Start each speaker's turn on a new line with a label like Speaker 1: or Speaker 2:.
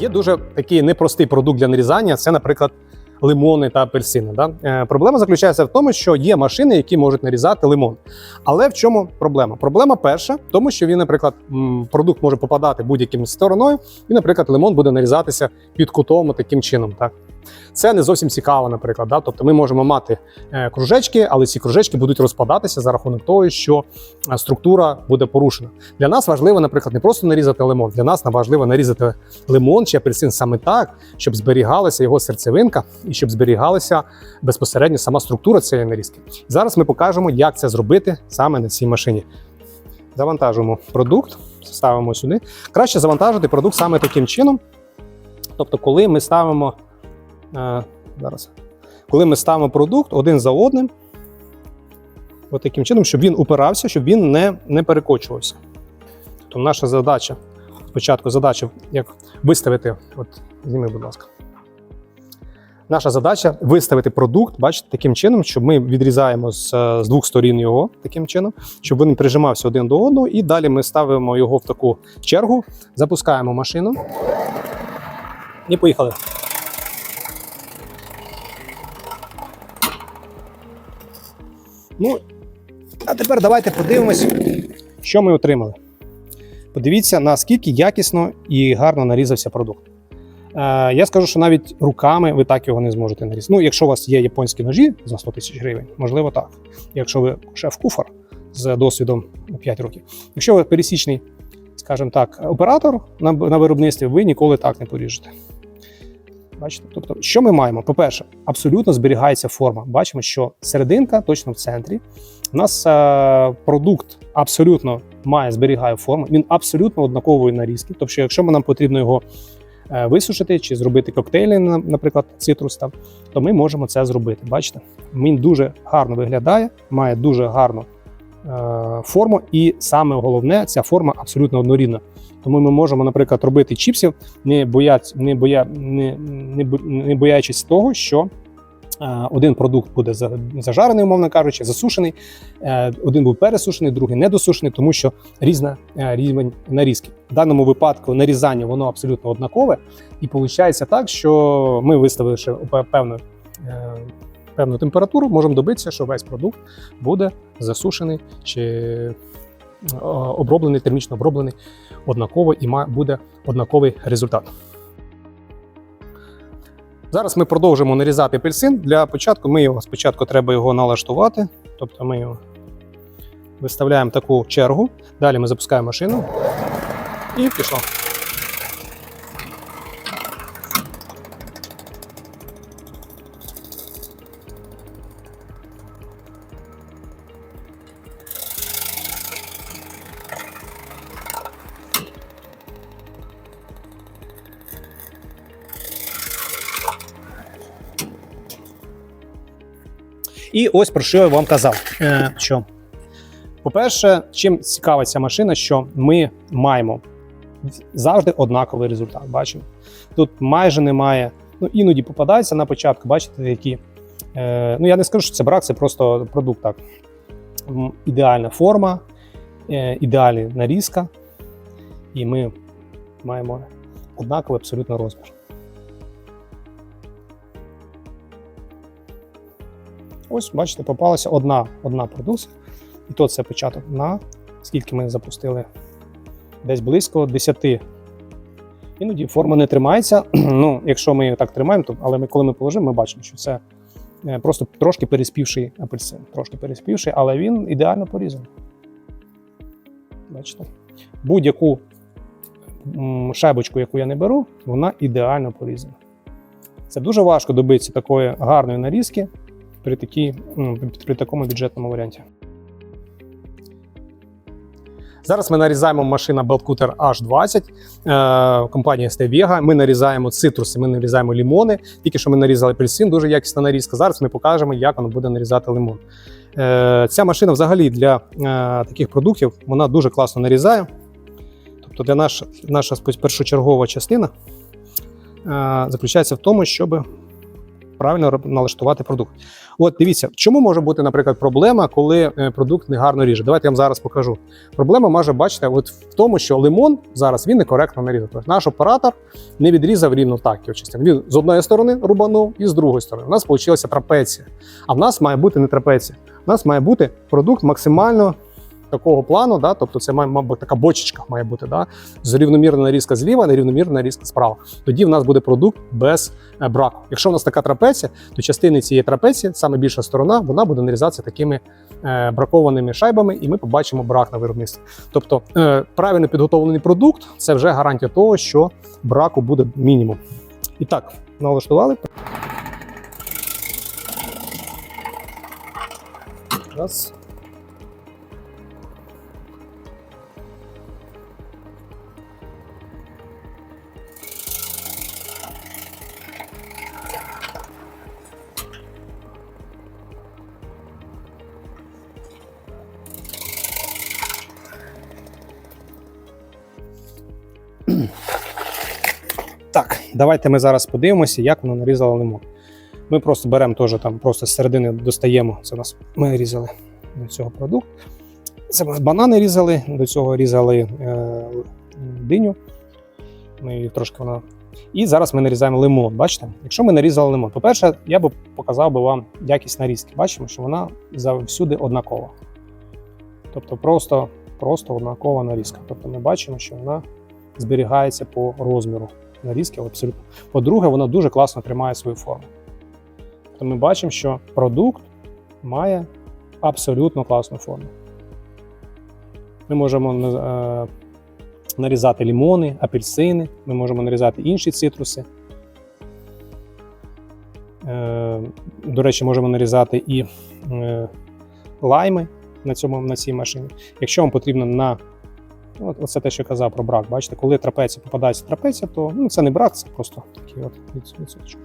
Speaker 1: Є дуже такий непростий продукт для нарізання. Це, наприклад, лимони та апельсини. Да? Е, проблема заключається в тому, що є машини, які можуть нарізати лимон. Але в чому проблема? Проблема перша, в тому, що він, наприклад, продукт може попадати будь-яким стороною, і, наприклад, лимон буде нарізатися під кутом таким чином. Так? Це не зовсім цікаво, наприклад. Да? Тобто ми можемо мати е, кружечки, але ці кружечки будуть розпадатися за рахунок того, що е, структура буде порушена. Для нас важливо, наприклад, не просто нарізати лимон. Для нас важливо нарізати лимон чи апельсин саме так, щоб зберігалася його серцевинка і щоб зберігалася безпосередньо сама структура цієї нарізки. Зараз ми покажемо, як це зробити саме на цій машині. Завантажуємо продукт, ставимо сюди. Краще завантажити продукт саме таким чином. Тобто, коли ми ставимо зараз, коли ми ставимо продукт один за одним, от таким чином, щоб він упирався, щоб він не, не перекочувався. Тобто наша задача, спочатку задача, як виставити, от зніми, будь ласка. Наша задача виставити продукт, бачите, таким чином, щоб ми відрізаємо з, з двох сторін його таким чином, щоб він прижимався один до одного, і далі ми ставимо його в таку чергу, запускаємо машину і поїхали. Ну, а тепер давайте подивимось, що ми отримали. Подивіться, наскільки якісно і гарно нарізався продукт. Е, я скажу, що навіть руками ви так його не зможете нарізати. Ну, якщо у вас є японські ножі за 100 тисяч гривень, можливо, так. Якщо ви шеф-куфар з досвідом 5 років. Якщо ви пересічний, скажімо так, оператор на, на виробництві, ви ніколи так не поріжете. Бачите? Тобто, що ми маємо? По-перше, абсолютно зберігається форма. Бачимо, що серединка точно в центрі. У нас е, продукт абсолютно має зберігає форму, він абсолютно однакової нарізки. Тобто, якщо нам потрібно його е, висушити чи зробити коктейлі, на- наприклад, цитрус, там, то ми можемо це зробити. Бачите, він дуже гарно виглядає, має дуже гарну форму, і саме головне, ця форма абсолютно однорідна. Тому ми можемо, наприклад, робити чіпсів, не боять, не боя, не, не, не боячись того, що е, один продукт буде зажарений, умовно кажучи, засушений, е, один був пересушений, другий недосушений, тому що різна е, рівень нарізки. В даному випадку нарізання воно абсолютно однакове, і виходить так, що ми виставивши певну, е, певну температуру, можемо добитися, що весь продукт буде засушений чи е, оброблений, термічно оброблений однаково і буде однаковий результат. Зараз ми продовжимо нарізати апельсин. Для початку ми його спочатку треба його налаштувати. Тобто ми його виставляємо таку чергу. Далі ми запускаємо машину і пішло. І ось про що я вам казав. Е, що, по-перше, чим цікава ця машина, що ми маємо завжди однаковий результат. Бачимо. Тут майже немає, ну іноді попадається на початку, бачите, які. Е, ну я не скажу, що це брак, це просто продукт так. Ідеальна форма, е, ідеальна нарізка, і ми маємо однаковий абсолютно розмір. Ось, бачите, попалася одна, одна продукція. І то це початок на скільки ми запустили? Десь близько 10. Іноді форма не тримається. ну, якщо ми її так тримаємо, то але ми, коли ми положимо, ми бачимо, що це е, просто трошки переспівший апельсин. Трошки переспівший, але він ідеально порізаний. Бачите? Будь-яку шайбочку, яку я не беру, вона ідеально порізана. Це дуже важко добитися такої гарної нарізки при, такій, при такому бюджетному варіанті. Зараз ми нарізаємо машина Beltcutter H20 е, компанії ST Ми нарізаємо цитруси, ми нарізаємо лімони. Тільки що ми нарізали апельсин, дуже якісна нарізка. Зараз ми покажемо, як воно буде нарізати лимон. Е, ця машина взагалі для е, таких продуктів вона дуже класно нарізає. Тобто для наш, наша першочергова частина е, заключається в тому, щоб правильно налаштувати продукт. От дивіться, чому може бути, наприклад, проблема, коли е, продукт негарно ріже. Давайте я вам зараз покажу. Проблема може бачите, от в тому, що лимон зараз він некоректно нарізав. Тобто наш оператор не відрізав рівно так його частину. Він з одної сторони рубанув і з другої сторони. У нас вийшла трапеція. А в нас має бути не трапеція. У нас має бути продукт максимально такого плану, да? тобто це має, мабуть, така бочечка має бути, да? з рівномірна нарізка зліва, нерівномірна нарізка справа. Тоді в нас буде продукт без е, браку. Якщо в нас така трапеція, то частини цієї трапеції, саме більша сторона, вона буде нарізатися такими е, бракованими шайбами, і ми побачимо брак на виробництві. Тобто е, правильно підготовлений продукт це вже гарантія того, що браку буде мінімум. І так, налаштували. Раз. Так, давайте ми зараз подивимося, як воно нарізало лимон. Ми просто беремо теж там, просто з середини достаємо. Це у нас ми різали до цього продукт. Це банани різали, до цього різали е, диню. Ми її трошки вона. І зараз ми нарізаємо лимон. Бачите? Якщо ми нарізали лимон, по-перше, я би показав би вам якість нарізки. Бачимо, що вона завсюди однакова. Тобто просто, просто однакова нарізка. Тобто ми бачимо, що вона зберігається по розміру нарізки. Абсолютно. По-друге, вона дуже класно тримає свою форму. Тобто ми бачимо, що продукт має абсолютно класну форму. Ми можемо е, нарізати лімони, апельсини, ми можемо нарізати інші цитруси. Е, До речі, можемо нарізати і е, лайми на, цьому, на цій машині. Якщо вам потрібно на оце те, що я казав про брак. Бачите, коли трапеція попадається в трапеція, то ну, це не брак, це просто такий от відсоточок.